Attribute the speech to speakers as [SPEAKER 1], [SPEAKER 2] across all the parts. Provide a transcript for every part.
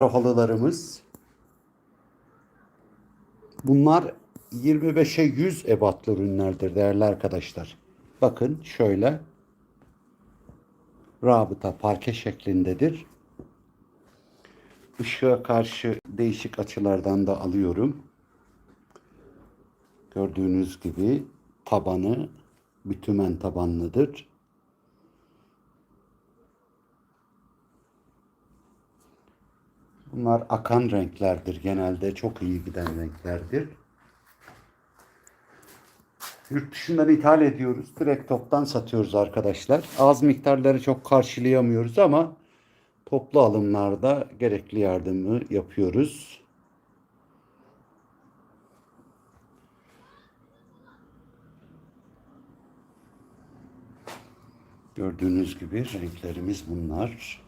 [SPEAKER 1] halılarımız. Bunlar 25'e 100 ebatlı ürünlerdir değerli arkadaşlar. Bakın şöyle. Rabıta parke şeklindedir. Işığa karşı değişik açılardan da alıyorum. Gördüğünüz gibi tabanı bütümen tabanlıdır. Bunlar akan renklerdir genelde. Çok iyi giden renklerdir. Yurt dışından ithal ediyoruz. Direkt toptan satıyoruz arkadaşlar. Az miktarları çok karşılayamıyoruz ama toplu alımlarda gerekli yardımı yapıyoruz. Gördüğünüz gibi renklerimiz bunlar.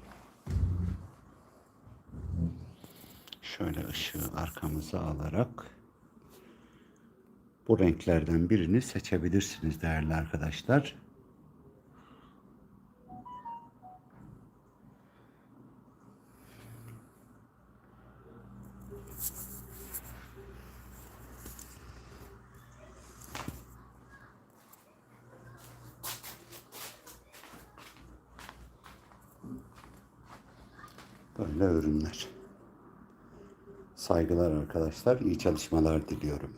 [SPEAKER 1] Şöyle ışığı arkamıza alarak bu renklerden birini seçebilirsiniz değerli arkadaşlar. Böyle ürünler. Saygılar arkadaşlar. İyi çalışmalar diliyorum.